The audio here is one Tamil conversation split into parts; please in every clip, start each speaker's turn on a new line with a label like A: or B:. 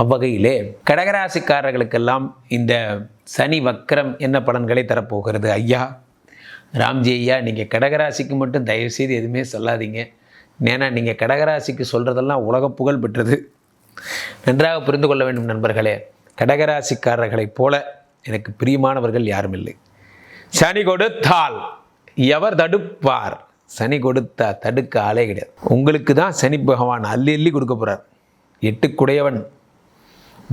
A: அவ்வகையிலே கடகராசிக்காரர்களுக்கெல்லாம் இந்த சனி வக்கரம் என்ன பலன்களை தரப்போகிறது? ஐயா ராம்ஜி ஐயா நீங்கள் கடகராசிக்கு மட்டும் தயவுசெய்து எதுவுமே சொல்லாதீங்க. ஏன்னா நீங்கள் கடகராசிக்கு சொல்கிறதெல்லாம் உலக புகழ் பெற்றது. நன்றாக புரிந்து கொள்ள வேண்டும் நண்பர்களே கடகராசிக்காரர்களைப் போல எனக்கு பிரியமானவர்கள் யாரும் இல்லை சனி கொடுத்தால் எவர் தடுப்பார்? சனி கொடுத்தா தடுக்க ஆளே கிடையாது. உங்களுக்கு தான் சனி பகவான் அள்ளி அள்ளி கொடுக்க போகிறார் எட்டுக்குடையவன்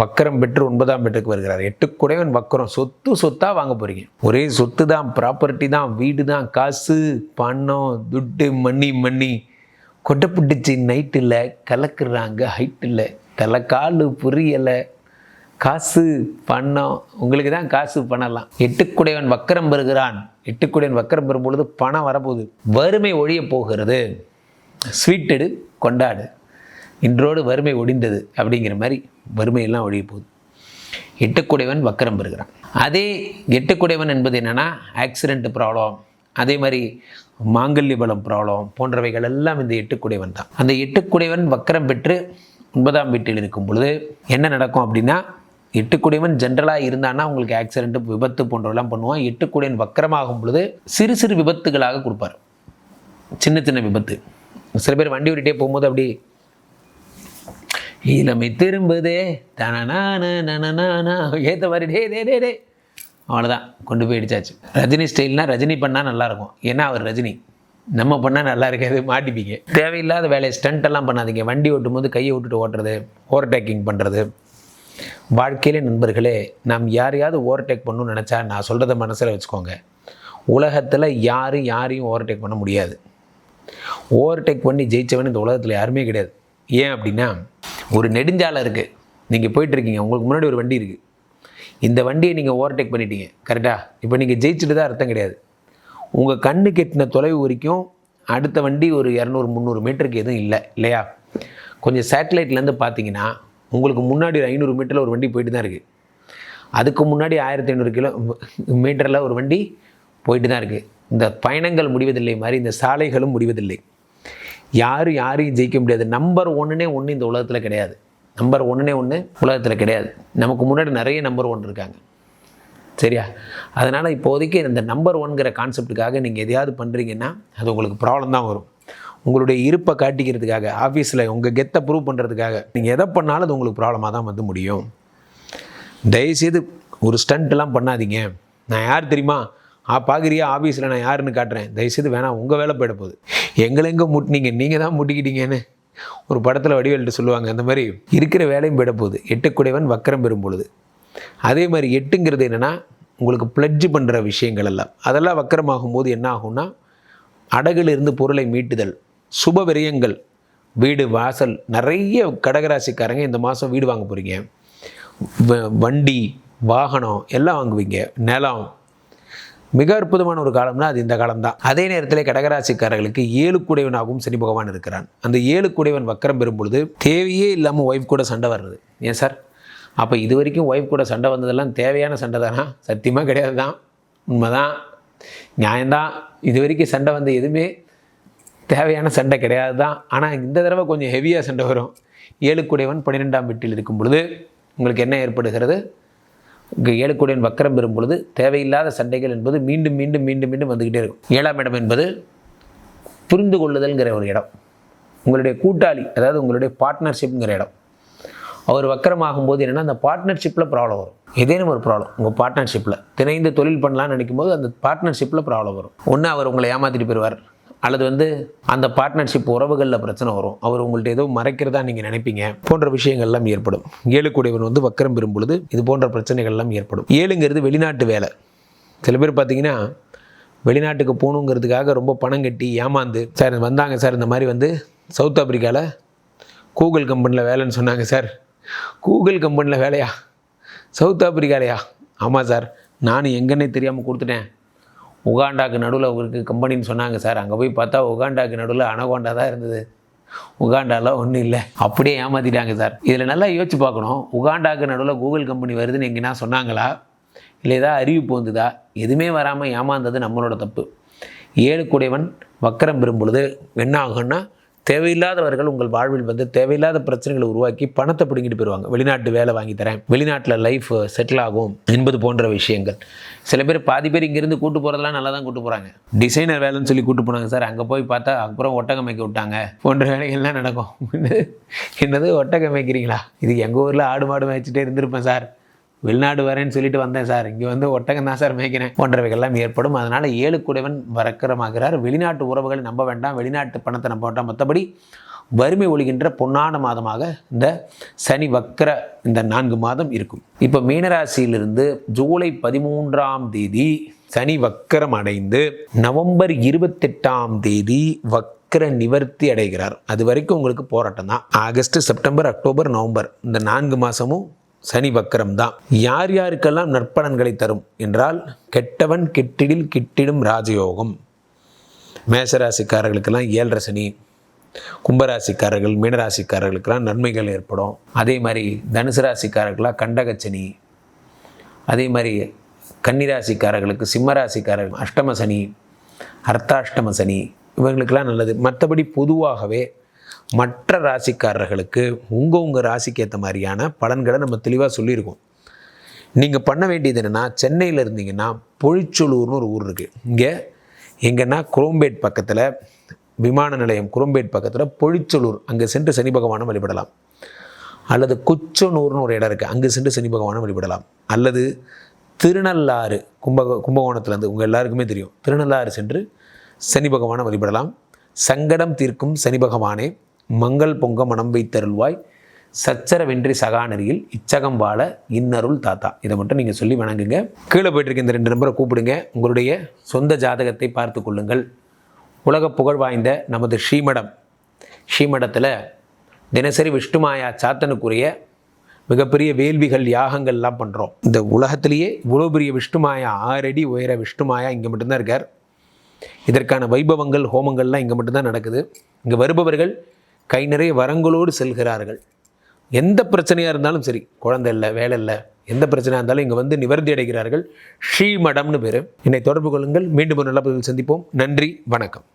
A: வக்கரம் பெற்று ஒன்பதாம் பெற்றுக்கு வருகிறார். எட்டுக்குடையவன் வக்கரம். சொத்து சொத்தாக வாங்க போகிறீங்க ஒரே சொத்து தான் ப்ராப்பர்ட்டி தான் வீடு தான் காசு பணம் துட்டு மண்ணி மண்ணி கொட்டப்பட்டுச்சு நைட்டில் கலக்குறாங்க ஹைட்டில் தலைக்கால் புரியலை. காசு பணம் உங்களுக்கு தான் காசு பண்ணலாம் எட்டுக்குடையவன் வக்கரம் பெறுகிறான். எட்டுக்குடையவன் வக்கரம் பெறும் பொழுது பணம் வரப்போகுது. வறுமை ஒழிய போகிறது. ஸ்வீட்டடு கொண்டாடு. இன்றோடு வறுமை ஒடிந்தது அப்படிங்கிற மாதிரி வறுமையெல்லாம் ஒழிய போகுது. எட்டுக்குடையவன் வக்கரம் பெறுகிறான். அதே எட்டுக்குடையவன் என்பது என்னென்னா ஆக்சிடெண்ட்டு ப்ராப்ளம் அதே மாதிரி மாங்கல்ய பலம் ப்ராப்ளம் போன்றவைகள் எல்லாம் இந்த எட்டுக்குடையவன் தான். அந்த எட்டுக்குடையவன் வக்கரம் பெற்று ஒன்பதாம் வீட்டில் இருக்கும் பொழுது என்ன நடக்கும் அப்படின்னா எட்டுக்குடையவன் ஜென்ரலாக இருந்தான்னா உங்களுக்கு ஆக்சிடென்ட் விபத்து போன்றவெல்லாம் பண்ணுவான். எட்டுக்குடையன் வக்கரமாகும் பொழுது சிறு சிறு விபத்துகளாக கொடுப்பார். சின்ன சின்ன விபத்து. சில பேர் வண்டி விட்டுட்டே போகும்போது அப்படி இளமை திரும்புதே. தனநான ஏற்ற மாதிரி டே டே டே டே. அவ்வளோதான் கொண்டு போய் அடிச்சாச்சு ரஜினி ஸ்டைல்னால் ரஜினி பண்ணால் நல்லாயிருக்கும். ஏன்னா அவர் ரஜினி. நம்ம பண்ணால் நல்லா இருக்காது. மாட்டிப்பீங்க. தேவையில்லாத வேலையை ஸ்டண்ட்டெல்லாம் பண்ணாதீங்க. வண்டி ஓட்டும் போது கையை விட்டுட்டு ஓட்டுறது ஓவர்டேக்கிங் பண்ணுறது வாழ்க்கையிலே நண்பர்களே நாம் யாரையாவது ஓவர்டேக் பண்ணணும்னு நினச்சா நான் சொல்கிறத மனசில் வச்சுக்கோங்க. உலகத்தில் யாரும் யாரையும் ஓவர்டேக் பண்ண முடியாது. ஓவர்டேக் பண்ணி ஜெயித்தவன் இந்த உலகத்தில் யாருமே கிடையாது. ஏன் அப்படின்னா ஒரு நெடுஞ்சாலை இருக்குது நீங்கள் போயிட்டுருக்கீங்க. உங்களுக்கு முன்னாடி ஒரு வண்டி இருக்குது இந்த வண்டியை நீங்கள் ஓவர்டேக் பண்ணிட்டீங்க. கரெக்டாக இப்போ நீங்கள் ஜெயிச்சுட்டு தான் அர்த்தம் கிடையாது. உங்கள் கண்ணு கெட்டின தொலைவு வரைக்கும் அடுத்த வண்டி ஒரு இரநூறு முந்நூறு மீட்டருக்கு எதுவும் இல்லை. இல்லையா? கொஞ்சம் சேட்டலைட்லேருந்து பார்த்தீங்கன்னா உங்களுக்கு முன்னாடி ஒரு ஐநூறு மீட்டரில் ஒரு வண்டி போயிட்டு தான் இருக்குது அதுக்கு முன்னாடி ஆயிரத்தி ஐநூறு கிலோ மீட்டரில் ஒரு வண்டி போயிட்டு தான் இருக்குது இந்த பயணங்கள் முடிவதில்லை மாதிரி இந்த சாலைகளும் முடிவதில்லை. யாரும் யாரையும் ஜெயிக்க முடியாது. நம்பர் ஒன்றுனே ஒன்று இந்த உலகத்தில் கிடையாது. நம்பர் ஒன்றுனே ஒன்று உலகத்தில் கிடையாது. நமக்கு முன்னாடி நிறைய நம்பர் ஒன் இருக்காங்க. சரியா? அதனால் இப்போதைக்கு இந்த நம்பர் ஒன்கிற கான்செப்டுக்காக நீங்கள் எதையாவது பண்ணுறீங்கன்னா அது உங்களுக்கு ப்ராப்ளம் தான் வரும். உங்களுடைய இருப்பை காட்டிக்கிறதுக்காக ஆஃபீஸில் உங்கள் கெத்தை ப்ரூவ் பண்ணுறதுக்காக நீங்கள் எதை பண்ணாலும் அது உங்களுக்கு ப்ராப்ளமாக தான் வந்து முடியும். தயவுசெய்து ஒரு ஸ்டண்ட்லாம் பண்ணாதீங்க. நான் யார் தெரியுமா? ஆ பார்க்குறியா ஆஃபீஸில் நான் யாருன்னு காட்டுறேன். தயவுசெய்து வேணாம். உங்கள் வேலை போயிட போகுது. எங்களை எங்கே முட்டினீங்க நீங்கள் தான் முட்டிக்கிட்டீங்கன்னு ஒரு படத்தில் வடிவேல்ட்டு சொல்லுவாங்க. அந்த மாதிரி இருக்கிற வேலையும் போயிட போகுது எட்டுக்குடையவன் வக்கரம் பெறும் பொழுது. அதே மாதிரி எட்டுங்கிறது என்னென்னா உங்களுக்கு பிளட்ஜ் பண்ணுற விஷயங்கள் எல்லாம். அதெல்லாம் வக்கரமாகும் போது என்ன ஆகும்னா அடகிலிருந்து பொருளை மீட்டுதல் சுப விரயங்கள் வீடு வாசல் நிறைய கடகராசிக்காரங்க இந்த மாதம் வீடு வாங்க போகிறீங்க வ- வண்டி வாகனம் எல்லாம் வாங்குவீங்க. நிலம் மிக அற்புதமான ஒரு காலம்னா அது இந்த காலம்தான். அதே நேரத்தில் கடகராசிக்காரர்களுக்கு ஏழு குடைவனாகவும் சனி பகவான் இருக்கிறான். அந்த ஏழு குடைவன் வக்கரம் பெறும் பொழுது தேவையே இல்லாமல் ஒய்ஃப் கூட சண்டை வர்றது. ஏன் சார்? அப்போ இது வரைக்கும் ஒய்ஃப் கூட சண்டை வந்ததெல்லாம் தேவையான சண்டை தானா? சத்தியமாக கிடையாது தான் உண்மைதான். நியாயம்தான். இது வரைக்கும் சண்டை வந்த எதுவுமே தேவையான சண்டை கிடையாது தான் ஆனால் இந்த தடவை கொஞ்சம் ஹெவியாக சண்டை வரும். ஏழு குடைவன் பன்னிரெண்டாம் வீட்டில் இருக்கும் பொழுது உங்களுக்கு என்ன ஏற்படுகிறது? ஏழுக்குடியன் வக்கரம் பெறும் பொழுது தேவையில்லாத சண்டைகள் என்பது மீண்டும் மீண்டும் மீண்டும் மீண்டும் வந்துக்கிட்டே இருக்கும். ஏழாம் இடம் என்பது புரிந்து கொள்ளுதல்ங்கிற ஒரு இடம். உங்களுடைய கூட்டாளி அதாவது உங்களுடைய பார்ட்னர்ஷிப்ங்கிற இடம். அவர் வக்கரமாகும் போது என்னென்னா அந்த பார்ட்னர்ஷிப்பில் ப்ராப்ளம் வரும். ஏதேனும் ஒரு ப்ராப்ளம் உங்கள் பார்ட்னர்ஷிப்பில் திணைந்து தொழில் பண்ணலான்னு நினைக்கும் போது அந்த பார்ட்னர்ஷிப்பில் ப்ராப்ளம் வரும். ஒன்று அவர் உங்களை ஏமாற்றிட்டு போயிடுவார் அல்லது வந்து அந்த பார்ட்னர்ஷிப் உறவுகளில் பிரச்சனை வரும். அவர் உங்கள்ட்ட ஏதோ மறைக்கிறதா நீங்கள் நினைப்பீங்க. போன்ற விஷயங்கள்லாம் ஏற்படும். ஏழு கூடையவன் வந்து வக்கரம் பெறும் பொழுது இது போன்ற பிரச்சனைகள்லாம் ஏற்படும். ஏழுங்கிறது வெளிநாட்டு வேலை. சில பேர் பார்த்தீங்கன்னா வெளிநாட்டுக்கு போகணுங்கிறதுக்காக ரொம்ப பணம் கட்டி ஏமாந்து சார் வந்தாங்க சார் இந்த மாதிரி வந்து சவுத் ஆப்பிரிக்காவில் கூகுள் கம்பெனியில் வேலைன்னு சொன்னாங்க சார். கூகுள் கம்பெனியில் வேலையா? சவுத் ஆப்பிரிக்காலையா? ஆமாம் சார். நானும் எங்கன்னே தெரியாமல் கொடுத்துட்டேன். உகாண்டாக்கு நடுவில் அவருக்கு கம்பெனின்னு சொன்னாங்க சார். அங்கே போய் பார்த்தா உகாண்டாக்கு நடுவில் அனகோண்டா தான் இருந்தது. உகாண்டாலாம் ஒன்றும் இல்லை. அப்படியே ஏமாற்றிட்டாங்க சார். இதில் நல்லா யோசிச்சு பார்க்கணும். உகாண்டாக்கு நடுவில் கூகுள் கம்பெனி வருதுன்னு எங்கேனா சொன்னாங்களா? இல்லை ஏதாவது அறிவிப்பு வந்துதா? எதுவுமே வராமல் ஏமாந்தது நம்மளோட தப்பு. ஏழு கூடையவன் வக்கரம் பெறும் பொழுது என்ன ஆகும்னா தேவையில்லாதவர்கள் உங்கள் வாழ்வில் வந்து தேவையில்லாத பிரச்சனைகளை உருவாக்கி பணத்தை பிடிங்கிட்டு போயிடுவாங்க வெளிநாட்டு வேலை வாங்கி தரேன். வெளிநாட்டில் லைஃப் செட்டில் ஆகும் என்பது போன்ற விஷயங்கள். சில பேர் பாதி பேர் இங்கேருந்து கூட்டு போகிறதெல்லாம் நல்லா தான் கூட்டு போகிறாங்க டிசைனர் வேலைன்னு சொல்லி கூட்டு போனாங்க சார். அங்கே போய் பார்த்தா அப்புறம் ஒட்டகம் விட்டாங்க. போன்ற வேலைகள்லாம் நடக்கும். என்னது? ஒட்டகம் மேய்க்கிறீங்களா இது எங்கள் ஊரில் ஆடு மாடு மேய்ச்சிட்டே இருந்திருப்பேன் சார். வெளிநாடு வரேன்னு சொல்லிட்டு வந்தேன் சார். இங்கே வந்து ஒட்டகம் தான் சார் மேய்க்கிறேன் போன்றவைகள்லாம் ஏற்படும். அதனால் ஏழு குடைவன் வரக்கரமாகிறார். வெளிநாட்டு உறவுகளை நம்ப வேண்டாம். வெளிநாட்டு பணத்தை நம்ப வேண்டாம். மற்றபடி வறுமை ஒழிகின்ற பொன்னான மாதமாக இந்த சனி வக்கர இந்த நான்கு மாதம் இருக்கும். இப்போ மீனராசியிலிருந்து ஜூலை பதிமூன்றாம் தேதி சனி வக்கரம் அடைந்து நவம்பர் இருபத்தெட்டாம் தேதி வக்கர நிவர்த்தி அடைகிறார். அது வரைக்கும் உங்களுக்கு போராட்டம் தான். ஆகஸ்ட் செப்டம்பர் அக்டோபர் நவம்பர் இந்த நான்கு மாதமும் சனி வக்கரம் தான். யார் யாருக்கெல்லாம் நற்பலன்களை தரும் என்றால் கெட்டவன் கெட்டிடில் கிட்டிடும் ராஜயோகம். மேசராசிக்காரர்களுக்கெல்லாம் ஏழரை சனி கும்பராசிக்காரர்கள் மீனராசிக்காரர்களுக்கெல்லாம் நன்மைகள் ஏற்படும். அதே மாதிரி தனுசு ராசிக்காரர்களாக கண்டகச்சனி அதே மாதிரி கன்னிராசிக்காரர்களுக்கு சிம்மராசிக்காரர்கள் அஷ்டம சனி அர்த்தாஷ்டம சனி இவங்களுக்கெல்லாம் நல்லது. மற்றபடி பொதுவாகவே மற்ற ராசிக்காரர்களுக்கு உங்கள் உங்கள் ராசிக்கு ஏற்ற மாதிரியான பலன்களை நம்ம தெளிவாக சொல்லியிருக்கோம். நீங்கள் பண்ண வேண்டியது என்னென்னா சென்னையில் இருந்தீங்கன்னா பொழிச்சொலூர்னு ஒரு ஊர் இருக்குது இங்கே எங்கன்னா குரோம்பேட் பக்கத்தில் விமான நிலையம் குரோம்பேட் பக்கத்தில் பொழிச்சொலூர். அங்கே சென்று சனி பகவானை வழிபடலாம். அல்லது குச்சனூர்னு ஒரு இடம் இருக்குது அங்கே சென்று சனி பகவானை வழிபடலாம். அல்லது திருநள்ளாறு கும்ப கும்பகோணத்துலேருந்து உங்கள் எல்லாருக்குமே தெரியும். திருநள்ளாறு சென்று சனி பகவானை வழிபடலாம். சங்கடம் தீர்க்கும் சனி பகவானே மங்கள் பொங்க மனம் வைத்தருள்வாய். சச்சரவென்றி சகாநெறியில் இச்சகம் வாழ இன்னருள் தாத்தா. இதை மட்டும் நீங்கள் சொல்லி வணங்குங்க. கீழே போயிட்டு இருக்க இந்த ரெண்டு நம்பரை கூப்பிடுங்க. உங்களுடைய சொந்த ஜாதகத்தை பார்த்து கொள்ளுங்கள். உலக புகழ் வாய்ந்த நமது ஸ்ரீமடம். ஸ்ரீமடத்தில் தினசரி விஷ்ணுமாயா சாத்தனுக்குரிய மிகப்பெரிய வேள்விகள் யாகங்கள்லாம் பண்ணுறோம் இந்த உலகத்திலேயே இவ்வளோ பெரிய விஷ்ணுமாயா ஆறடி உயர விஷ்ணுமாயா இங்கே மட்டும்தான் இருக்கார். இதற்கான வைபவங்கள் ஹோமங்கள்லாம் இங்கே மட்டும்தான் நடக்குது. இங்கே வருபவர்கள் கை நிறைய வரங்களோடு செல்கிறார்கள். எந்த பிரச்சனையாக இருந்தாலும் சரி குழந்தை இல்லை வேலை இல்லை எந்த பிரச்சனையாக இருந்தாலும் இங்கே வந்து நிவர்த்தி அடைகிறார்கள். ஸ்ரீமடம்னு பேர். என்னை தொடர்பு கொள்ளுங்கள். மீண்டும் ஒரு நல்ல பதிவில் சந்திப்போம். நன்றி வணக்கம்.